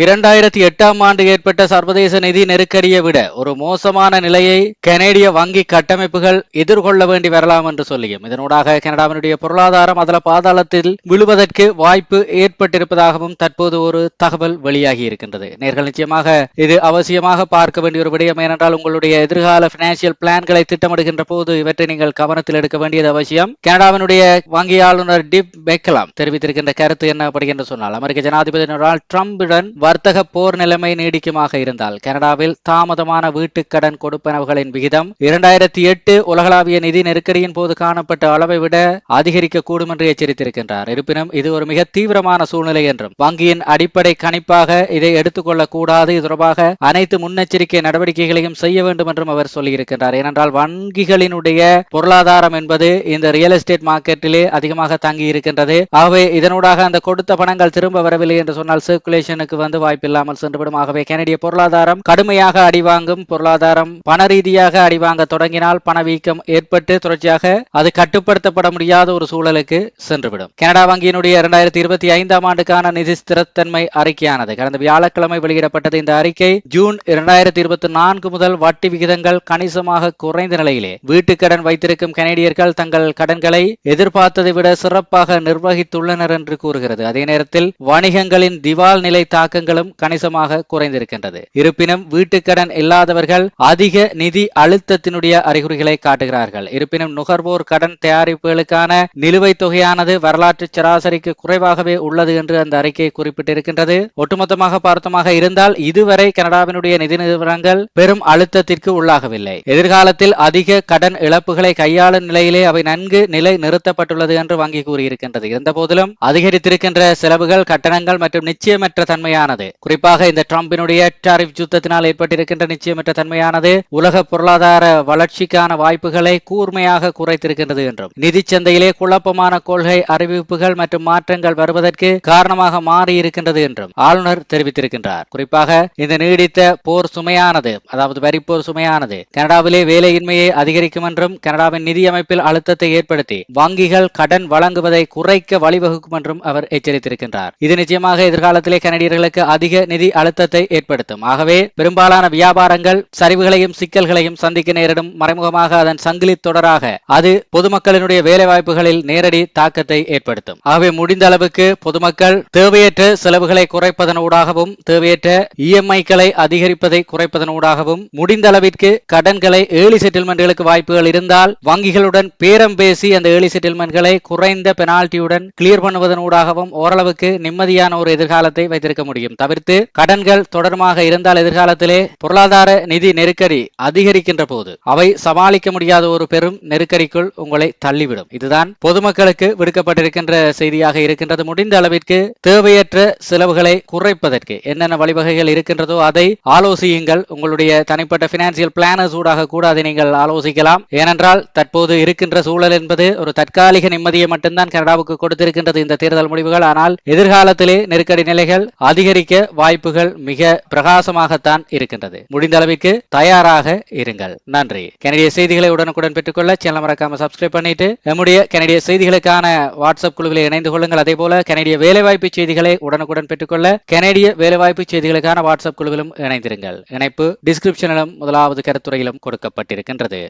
இரண்டாயிரத்தி எட்டாம் ஆண்டு ஏற்பட்ட சர்வதேச நிதி நெருக்கடியை விட ஒரு மோசமான நிலையை கனேடிய வங்கி கட்டமைப்புகள் எதிர்கொள்ள வேண்டி வரலாம் என்று சொல்லியும். இதனூடாக கனடாவினுடைய பொருளாதாரம் அதில் பாதாளத்தில் விழுவதற்கு வாய்ப்பு ஏற்பட்டிருப்பதாகவும் தற்போது ஒரு தகவல் வெளியாகி இருக்கின்றது. நேர்கள் நிச்சயமாக இது அவசியமாக பார்க்க வேண்டிய ஒரு விடயம் ஏனென்றால் உங்களுடைய எதிர்கால பினான்சியல் பிளான்களை திட்டமிடுகின்ற போது இவற்றை நீங்கள் கவனத்தில் எடுக்க வேண்டியது அவசியம். கனடாவினுடைய வங்கி ஆளுநர் டிப் பெக்கலாம் தெரிவித்திருக்கின்ற கருத்து என்ன அப்படி என்று சொன்னால் அமெரிக்க ஜனாதிபதி டொனால்ட் ட்ரம்புடன் வர்த்தக போர் நிலைமை நீடிக்குமாக இருந்தால் கனடாவில் தாமதமான வீட்டுக்கடன் கொடுப்பனவுகளின் விகிதம் இரண்டாயிரத்தி எட்டு உலகளாவிய நிதி நெருக்கடியின் போது காணப்பட்ட அளவை விட அதிகரிக்க கூடும் என்று எச்சரித்திருக்கின்றார். இருப்பினும் இது ஒரு மிக தீவிரமான சூழ்நிலை என்றும் வங்கியின் அடிப்படை கணிப்பாக இதை எடுத்துக்கொள்ளக் கூடாது இது தொடர்பாக அனைத்து முன்னெச்சரிக்கை நடவடிக்கைகளையும் செய்ய வேண்டும் என்றும் அவர் சொல்லியிருக்கின்றார். ஏனென்றால் வங்கிகளினுடைய பொருளாதாரம் என்பது இந்த ரியல் எஸ்டேட் மார்க்கெட்டிலே அதிகமாக தங்கி இருக்கின்றது ஆகவே இதனூடாக அந்த கொடுத்த பணங்கள் திரும்ப வரவில்லை என்று சொன்னால் சர்க்குலேஷனுக்கு வந்து வந்து வாய்ப்பு இல்லாமல் சென்றுவிடும். ஆகவே கனடிய பொருளாதாரம் கடுமையாக அடிவாங்கும். பொருளாதாரம் பண ரீதியாக அடிவாங்க தொடங்கினால் பணவீக்கம் ஏற்பட்டு தொடர்ச்சியாக அது கட்டுப்படுத்தப்பட முடியாத ஒரு சூழலுக்கு சென்றுவிடும். கனடா வங்கியினுடைய இரண்டாயிரத்தி இருபத்தி ஐந்தாம் ஆண்டுக்கான நிதி ஸ்திரத்தன்மை அறிக்கையானது. கடந்த வியாழக்கிழமை வெளியிடப்பட்டது இந்த அறிக்கை. ஜூன் இரண்டாயிரத்தி இருபத்தி நான்கு முதல் வட்டி விகிதங்கள் கணிசமாக குறைந்த நிலையிலே. வீட்டுக்கடன் வைத்திருக்கும் கனேடியர்கள் தங்கள் கடன்களை எதிர்பார்த்ததை விட சிறப்பாக நிர்வகித்துள்ளனர் என்று கூறுகிறது. அதே நேரத்தில் வணிகங்களின் திவால் நிலை தாக்கங்களும் கணிசமாக குறைந்திருக்கின்றது. இருப்பினும் வீட்டுக்கடன் இல்லாதவர்கள் அதிக நிதி அழுத்தத்தினுடைய அறிகுறிகளை காட்டுகிறார்கள். இருப்பினும் நுகர்வோர் கடன் தயாரிப்புகளுக்கான நிலுவைத் தொகையானது வரலாற்று சராசரிக்கு குறைவாகவே உள்ளது என்று அந்த அறிக்கை குறிப்பிட்டிருக்கின்றது. ஒட்டுமொத்தமாக பார்த்தமாக இருந்தால் இதுவரை கனடாவினுடைய நிதி நிறுவனங்கள் பெரும் அழுத்தத்திற்கு உள்ளாகவில்லை. எதிர்காலத்தில் அதிக கடன் இழப்புகளை கையாளும் நிலையிலே அவை நன்கு நிலை நிறுத்தப்பட்டுள்ளது என்று வங்கி கூறியிருக்கின்றது. இருந்தபோதிலும் அதிகரித்திருக்கின்ற செலவுகள் கட்டணங்கள் மற்றும் நிச்சயமற்ற தன்மையான தன்மையானது. குறிப்பாக இந்த ட்ரம்பினுடைய டாரிஃப் யுத்தத்தினால் ஏற்பட்டிருக்கின்ற நிச்சயமற்ற தன்மையானது உலக பொருளாதார வளர்ச்சிக்கான வாய்ப்புகளை கூர்மையாக குறைத்திருக்கின்றது என்றும். நிதிச் சந்தையிலே குழப்பமான கொள்கை அறிவிப்புகள் மற்றும் மாற்றங்கள் வருவதற்கு காரணமாக மாறி இருக்கின்றது என்றும் ஆளுநர் தெரிவித்திருக்கின்றார். குறிப்பாக இந்த நீடித்த போர் சுமையானது அதாவது வரிப்போர் சுமையானது கனடாவிலே வேலையின்மையை அதிகரிக்கும் என்றும் கனடாவின் நிதி அமைப்பில் அழுத்தத்தை ஏற்படுத்தி வங்கிகள் கடன் வழங்குவதை குறைக்க வழிவகுக்கும் என்றும் அவர் எச்சரித்திருக்கின்றார். இது நிச்சயமாக எதிர்காலத்திலே கனடியர்களுக்கு அதிக நிதி அழுத்தத்தை ஏற்படுத்தும். ஆகவே பெரும்பாலான வியாபாரங்கள் சரிவுகளையும் சிக்கல்களையும் சந்திக்க நேரிடும். மறைமுகமாக அதன் சங்கிலி தொடராக அது பொதுமக்களினுடைய வேலை வாய்ப்புகளில் நேரடி தாக்கத்தை ஏற்படுத்தும். ஆகவே முடிந்த அளவுக்கு பொதுமக்கள் தேவையற்ற செலவுகளை குறைப்பதனூடாகவும் தேவையற்ற இஎம்ஐக்களை அதிகரிப்பதை குறைப்பதனூடாகவும் முடிந்த அளவிற்கு கடன்களை ஏர்லி செட்டில்மெண்ட்களுக்கு வாய்ப்புகள் இருந்தால் வங்கிகளுடன் பேரம் பேசி அந்த ஏர்லி செட்டில்மெண்ட்களை குறைந்த பெனால்டியுடன் கிளியர் பண்ணுவதனூடாகவும் ஓரளவுக்கு நிம்மதியான ஒரு எதிர்காலத்தை வைத்திருக்க முடியும். தவிர்த்து கடன்கள் தொடர்மாக இருந்தால் எதிர்காலத்திலே பொருளாதார நிதி நெருக்கடி அதிகரிக்கின்ற போது அவை சமாளிக்க முடியாத ஒரு பெரும் நெருக்கடிக்குள் உங்களை தள்ளிவிடும். இதுதான் பொதுமக்களுக்கு விடுக்கப்பட்டிருக்கின்ற செய்தியாக இருக்கின்றது. முடிந்த அளவிற்கு தேவையற்ற செலவுகளை குறைப்பதற்கு என்னென்ன வழிவகைகள் இருக்கின்றதோ அதை ஆலோசியுங்கள். உங்களுடைய தனிப்பட்ட பினான்சியல் பிளானர்ஸ் ஊடாக கூட அதை நீங்கள் ஆலோசிக்கலாம். ஏனென்றால் தற்போது இருக்கின்ற சூழல் என்பது ஒரு தற்காலிக நிம்மதியை மட்டும்தான் கனடாவுக்கு கொடுத்திருக்கின்றது இந்த தேர்தல் முடிவுகள். ஆனால் எதிர்காலத்திலே நெருக்கடி நிலைகள் அதிகரிக்க வாய்ப்புகள் மிக பிரகாசமாகத்தான் இருக்கின்றது. முடிந்த அளவிற்கு தயாராக இருங்கள். நன்றி. கனடிய செய்திகளை உடனுக்குடன் பெற்றுக்கொள்ள சேனல் மறக்காம சப்ஸ்கிரைப் பண்ணிட்டு நம்முடைய கனடிய செய்திகளுக்கான வாட்ஸ்அப் குழுவில் இணைந்து கொள்ளுங்கள். அதே போல கனடிய வேலைவாய்ப்பு செய்திகளை உடனுக்குடன் பெற்றுக்கொள்ள கனடிய வேலைவாய்ப்பு செய்திகளுக்கான வாட்ஸ்அப் குழுவிலும் இணைந்திருங்கள். இணைப்பு டிஸ்கிரிப்ஷனிலும் முதலாவது கருத்துறையிலும் கொடுக்கப்பட்டிருக்கின்றது.